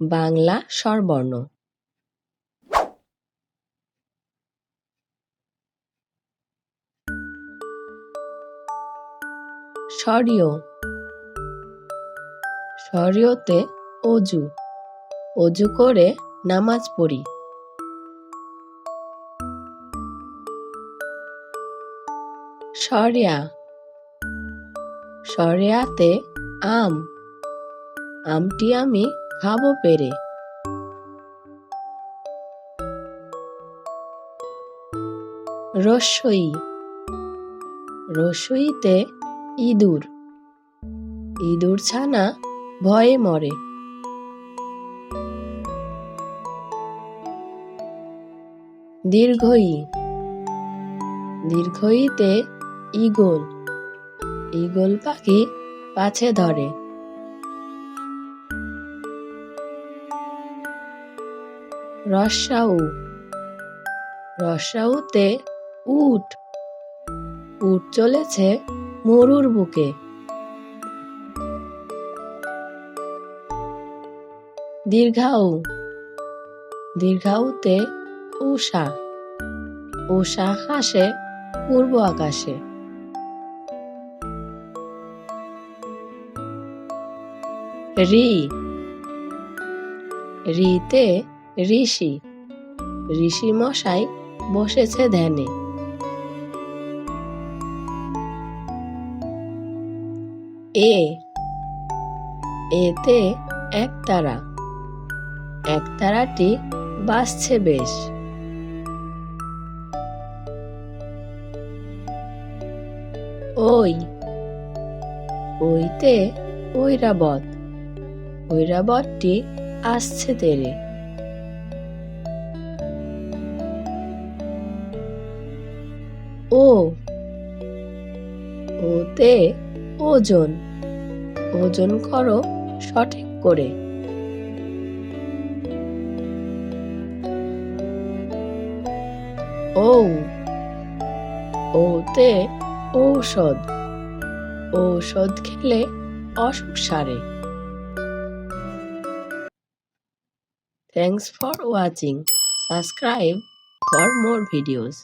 বাংলা স্বরবর্ণ। স্বরীয়। স্বরীয়তে অজু। অজু করে নামাজ পড়ি। সরিয়া। সরিয়াতে আম। আমটি আমি খাব পেরে। রসই। রসইতে ইঁদুর। ইঁদুর ছানা ভয়ে মরে। দীর্ঘই। দীর্ঘইতে ঈগল। ঈগল পাখি পাছে ধরে। রসাউ। রসাউতে উট। উট চলেছে মরুর বুকে। দীর্ঘাউ। দীর্ঘাউতে উষা উষা হাসে পূর্ব আকাশে। রি। রিতে ঋষি। ঋষি মশাই বসেছে ধ্যানে। এ, এতে একতারা একতারাটি বাসছে বেশ। ওই, ওইতে ঐরাবত। ঐরাবতটি আসছে তেরে। ও। ওতে ওজন। ওজন করো সঠিক করে। ও। ওতে ঔষধ। ঔষধ খেলে অসুখ সারে। Thanks for watching subscribe for more videos